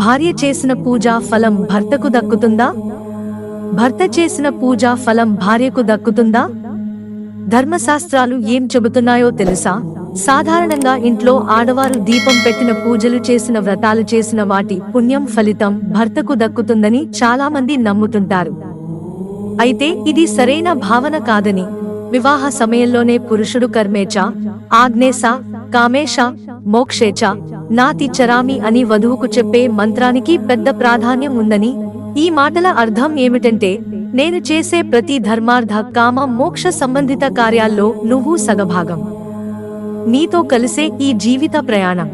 భార్య చేసిన పూజా ఫలం భర్తకు దక్కుతుందా? భర్త చేసిన పూజా ఫలం భార్యకు దక్కుతుందా? ధర్మశాస్త్రాలు ఏం చెబుతున్నాయో తెలుసా? సాధారణంగా ఇంట్లో ఆడవారు దీపం పెట్టిన పూజలు చేసిన వ్రతాలు చేసిన వాటి పుణ్యం ఫలితం భర్తకు దక్కుతుందని చాలా మంది నమ్ముతుంటారు. అయితే ఇది సరైన భావన కాదని వివాహ సమయంలోనే పురుషుడు కర్మేచ ఆగ్నేశ కామేశ మోక్షేచ నాతి చరామి అని వధువుకు చెప్పే మంత్రానికి పెద్ద ప్రాధాన్యం ఉందని ఈ మాటల అర్థం ఏమిటంటే నేను చేసే ప్రతి ధర్మార్థ కామ మోక్ష సంబంధిత కార్యాల్లో నువ్వు సగభాగం. నీతో కలిసే ఈ జీవిత ప్రయాణం.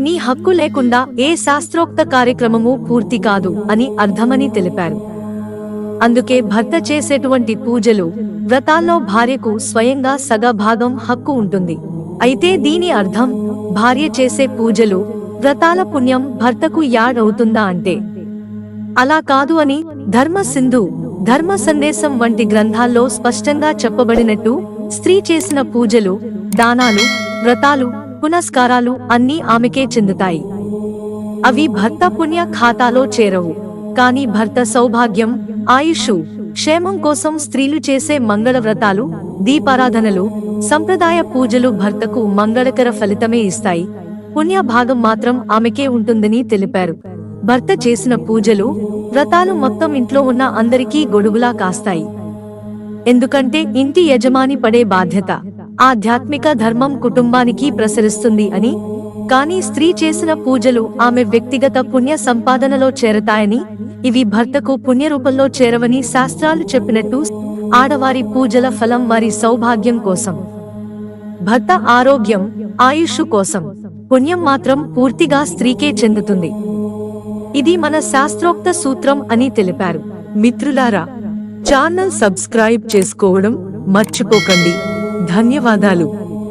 నీ హక్కు లేకుండా ఏ శాస్త్రోక్త కార్యక్రమము పూర్తి కాదు అని అర్థమని తెలిపారు. అందుకే భర్త చేసేటువంటి పూజలు వ్రతాల్లో భార్యకు స్వయంగా సగభాగం హక్కు ఉంటుంది. అయితే దీని అర్థం భార్య చేసే పూజలు వ్రతాల పుణ్యం భర్తకు యాడ్ అవుతుందా అంటే. అలా కాదు అని ధర్మ సింధు ధర్మ సందేశం వంటి గ్రంథాల్లో స్పష్టంగా చెప్పబడినట్టు స్త్రీ చేసిన పూజలు దానాలు వ్రతాలు పునస్కారాలు అన్నీ ఆమెకే చెందుతాయి. అవి భర్త పుణ్య ఖాతాలో చేరవు. కానీ భర్త సౌభాగ్యం ఆయుషు క్షేమం కోసం స్త్రీలు చేసే మంగళ వ్రతాలు దీపారాధనలు సంప్రదాయ పూజలు భర్తకు మంగళకర ఫలితమే ఇస్తాయి. పుణ్య భాగం మాత్రం ఆమెకే ఉంటుందని తెలిపారు. భర్త చేసిన పూజలు వ్రతాలు మొత్తం ఇంట్లో ఉన్న అందరికీ గొడుగులా కాస్తాయి. ఎందుకంటే ఇంటి యజమాని పడే బాధ్యత ఆధ్యాత్మిక ధర్మం కుటుంబానికి ప్రసరిస్తుంది అని కానీ స్త్రీ చేసిన పూజలు ఆమె వ్యక్తిగత పుణ్య సంపాదనలో చేరతాయని ఇవి భర్తకు పుణ్య రూపంలో చేరవని శాస్త్రాలు చెప్పినట్టు ఆడవారి పూజల ఫలం వారి సౌభాగ్యం కోసం. భర్త ఆరోగ్యం ఆయుష్ కోసం. పుణ్యం మాత్రం పూర్తిగా స్త్రీకే చెందుతుంది. ఇది మన శాస్త్రోక్త సూత్రం అని తెలిపారు. మిత్రులారా ఛానల్ సబ్స్క్రైబ్ చేసుకోవడం మర్చిపోకండి. ధన్యవాదాలు.